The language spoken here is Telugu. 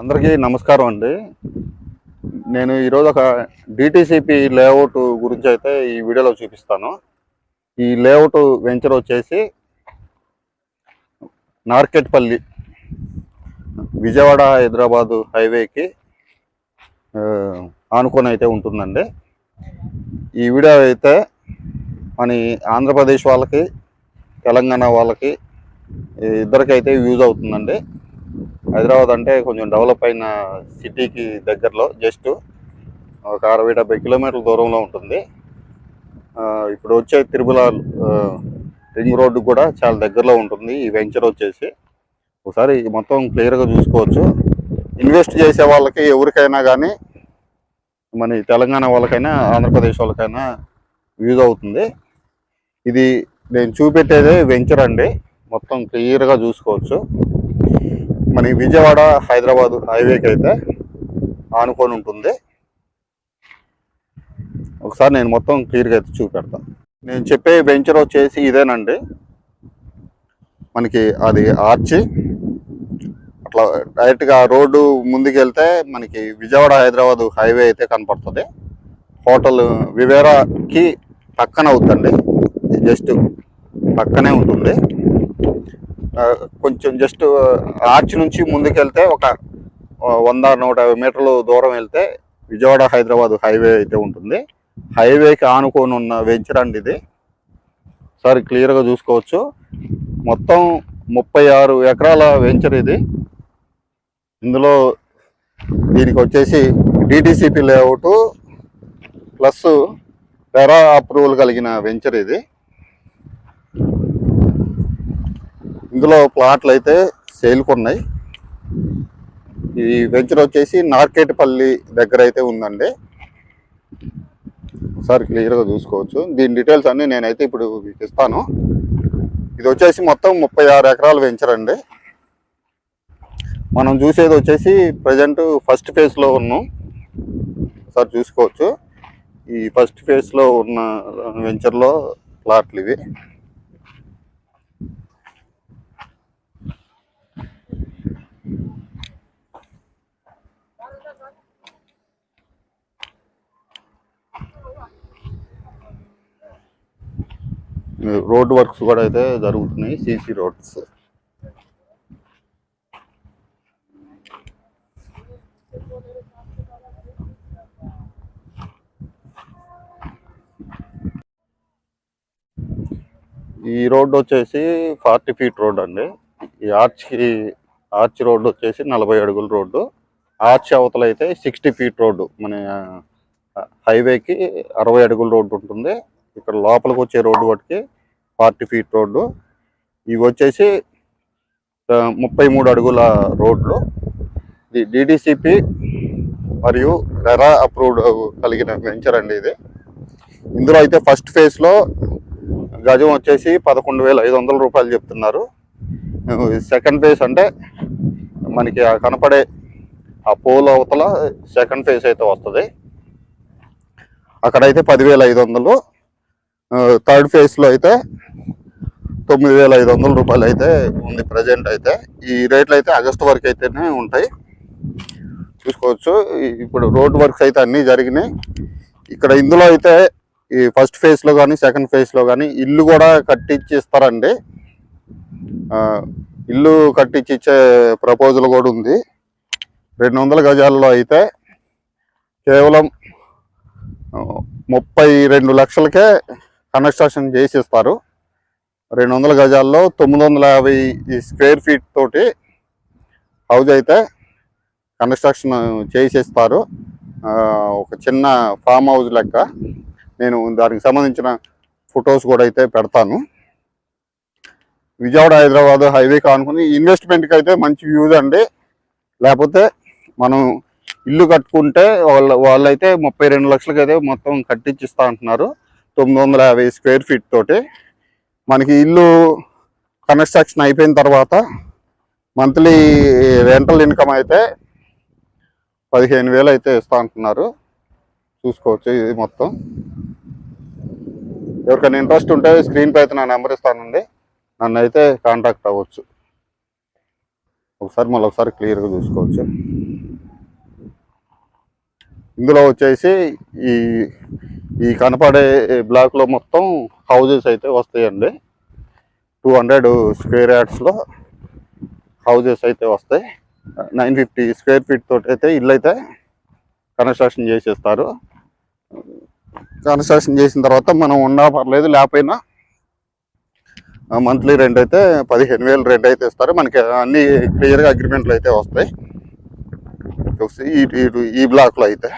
అందరికీ నమస్కారం అండి. నేను ఈరోజు ఒక డిటీసీపీ లేఅవుట్ గురించి అయితే ఈ వీడియోలో చూపిస్తాను. ఈ లేఅవుట్ వెంచర్ వచ్చేసి నార్కెట్పల్లి విజయవాడ హైదరాబాదు హైవేకి ఆనుకొని అయితే ఉంటుందండి. ఈ వీడియో అయితే మన ఆంధ్రప్రదేశ్ వాళ్ళకి తెలంగాణ వాళ్ళకి ఇద్దరికైతే యూజ్ అవుతుందండి. హైదరాబాద్ అంటే కొంచెం డెవలప్ అయిన సిటీకి దగ్గరలో జస్ట్ ఒక అరవై డెబ్బై కిలోమీటర్ల దూరంలో ఉంటుంది. ఇప్పుడు వచ్చే తిరుమల రింగ్ రోడ్డు కూడా చాలా దగ్గరలో ఉంటుంది. ఈ వెంచర్ వచ్చేసి ఒకసారి మొత్తం క్లియర్గా చూసుకోవచ్చు. ఇన్వెస్ట్ చేసే వాళ్ళకి ఎవరికైనా కానీ మన తెలంగాణ వాళ్ళకైనా ఆంధ్రప్రదేశ్ వాళ్ళకైనా యూజ్ అవుతుంది. ఇది నేను చూపెట్టేదే వెంచర్ అండి. మొత్తం క్లియర్గా చూసుకోవచ్చు. మన విజయవాడ హైదరాబాద్ హైవేకి అయితే ఆనుకొని ఉంటుంది. ఒకసారి నేను మొత్తం క్లియర్గా అయితే చూపెడతాను నేను చెప్పే వెంచర్ వచ్చేసి ఇదేనండి. మనకి అది ఆర్చి. అట్లా డైరెక్ట్గా రోడ్డు ముందుకు వెళ్తే మనకి విజయవాడ హైదరాబాద్ హైవే అయితే కనపడుతుంది. హోటల్ వివేరాకి పక్కన అవుతుంది జస్ట్ పక్కనే ఉంటుంది. కొంచెం జస్ట్ ఆర్చ్ నుంచి ముందుకెళ్తే ఒక వంద నూట యాభై మీటర్లు దూరం వెళ్తే విజయవాడ హైదరాబాద్ హైవే అయితే ఉంటుంది. హైవేకి ఆనుకొని ఉన్న వెంచర్ అండి ఇది. సార్ క్లియర్గా చూసుకోవచ్చు. మొత్తం ముప్పై ఆరు ఎకరాల వెంచర్ ఇది. ఇందులో దీనికి వచ్చేసి DTCP layout plus RERA approval కలిగిన వెంచర్ ఇది. ఇందులో ప్లాట్లు అయితే సేల్కి ఉన్నాయి. ఈ వెంచర్ వచ్చేసి నార్కేట్పల్లి దగ్గర అయితే ఉందండి. ఒకసారి క్లియర్గా చూసుకోవచ్చు. దీని డీటెయిల్స్ అన్నీ నేనైతే ఇప్పుడు మీకు ఇస్తాను. ఇది వచ్చేసి మొత్తం ముప్పై ఆరు ఎకరాలు వెంచర్ అండి. మనం చూసేది వచ్చేసి ప్రజెంట్ ఫస్ట్ ఫేజ్లో ఉన్నాం. ఒకసారి చూసుకోవచ్చు. ఈ ఫస్ట్ ఫేజ్లో ఉన్న వెంచర్లో ప్లాట్లు ఇవి. రోడ్ వర్క్స్ కూడా అయితే జరుగుతున్నాయి సీసీ రోడ్స్. ఈ రోడ్ వచ్చేసి ఫార్టీ ఫీట్ రోడ్ అండి. ఈ ఆర్చ్కి ఆర్చ్ రోడ్ వచ్చేసి నలభై అడుగుల రోడ్డు. ఆర్చ్ అవతల అయితే సిక్స్టీ ఫీట్ రోడ్డు. మన హైవేకి అరవై అడుగుల రోడ్డు ఉంటుంది. ఇక్కడ లోపలికి వచ్చే రోడ్డు వాటికి ఫార్టీ ఫీట్ రోడ్డు. ఇవి వచ్చేసి ముప్పై మూడు అడుగుల రోడ్లు. ఇది డిడిసిపి మరియు రెరా అప్రూవ్డ్ కలిగిన వెంచర్ అండి ఇది. ఇందులో అయితే ఫస్ట్ ఫేజ్లో గజం వచ్చేసి పదకొండు వేల ఐదు వందల రూపాయలు చెప్తున్నారు. సెకండ్ ఫేజ్ అంటే మనకి కనపడే ఆ పోల్ అవతల సెకండ్ ఫేజ్ అయితే వస్తుంది. అక్కడైతే పదివేల ఐదు వందలు. థర్డ్ ఫేజ్లో అయితే తొమ్మిది వేల ఐదు వందల రూపాయలు అయితే ఉంది ప్రజెంట్ అయితే. ఈ రేట్లు అయితే ఆగస్టు వరకు అయితేనే ఉంటాయి. చూసుకోవచ్చు. ఇప్పుడు రోడ్ వర్క్స్ అయితే అన్నీ జరిగినాయి. ఇక్కడ ఇందులో అయితే ఈ ఫస్ట్ ఫేజ్లో కానీ సెకండ్ ఫేజ్లో కానీ ఇల్లు కూడా కట్టించి ఇస్తారండి ఇల్లు కట్టించి ఇచ్చే ప్రపోజల్ కూడా ఉంది. రెండు వందల గజాల్లో అయితే కేవలం ముప్పై రెండు లక్షలకే కన్స్ట్రక్షన్ చేసేస్తారు. రెండు వందల గజాల్లో తొమ్మిది వందల యాభై స్క్వేర్ ఫీట్ తోటి హౌస్ అయితే కన్స్ట్రక్షన్ చేసేస్తారు. ఒక చిన్న ఫామ్ హౌస్ లెక్క. నేను దానికి సంబంధించిన ఫొటోస్ కూడా అయితే పెడతాను. విజయవాడ హైదరాబాద్ హైవే కానుకుని ఇన్వెస్ట్మెంట్కి అయితే మంచి వ్యూస్ అండి. లేకపోతే మనం ఇల్లు కట్టుకుంటే వాళ్ళ వాళ్ళైతే ముప్పై రెండు లక్షలకైతే మొత్తం కట్టించిస్తా అంటున్నారు. తొమ్మిది వందల యాభై స్క్వేర్ ఫీట్ తోటి మనకి ఇల్లు కన్స్ట్రక్షన్ అయిపోయిన తర్వాత మంత్లీ రెంటల్ ఇన్కమ్ అయితే పదిహేను వేలు అయితే ఇస్తా అంటున్నారు. చూసుకోవచ్చు ఇది మొత్తం. ఎవరికైనా ఇంట్రెస్ట్ ఉంటే స్క్రీన్ పై అయితే నా నెంబర్ ఇస్తానండి. నన్ను అయితే కాంటాక్ట్ అవ్వచ్చు. ఒకసారి మళ్ళీ ఒకసారి క్లియర్గా చూసుకోవచ్చు. ఇందులో వచ్చేసి ఈ ఈ కనపడే బ్లాక్లో మొత్తం హౌజెస్ అయితే వస్తాయండి. టూ హండ్రెడ్ స్క్వేర్ యార్డ్స్లో హౌజెస్ అయితే వస్తాయి. నైన్ ఫిఫ్టీ స్క్వేర్ ఫీట్ తోటి అయితే ఇల్లు అయితే కన్స్ట్రక్షన్ చేసేస్తారు. కన్స్ట్రక్షన్ చేసిన తర్వాత మనం ఉన్నా పర్లేదు లేకపోయినా మంత్లీ రెంట్ అయితే పదిహేను వేలు రెంట్ అయితే ఇస్తారు. మనకి అన్ని క్లియర్గా అగ్రిమెంట్లు అయితే వస్తాయి. ఈ ఈ- ఈ బ్లాక్లో అయితే.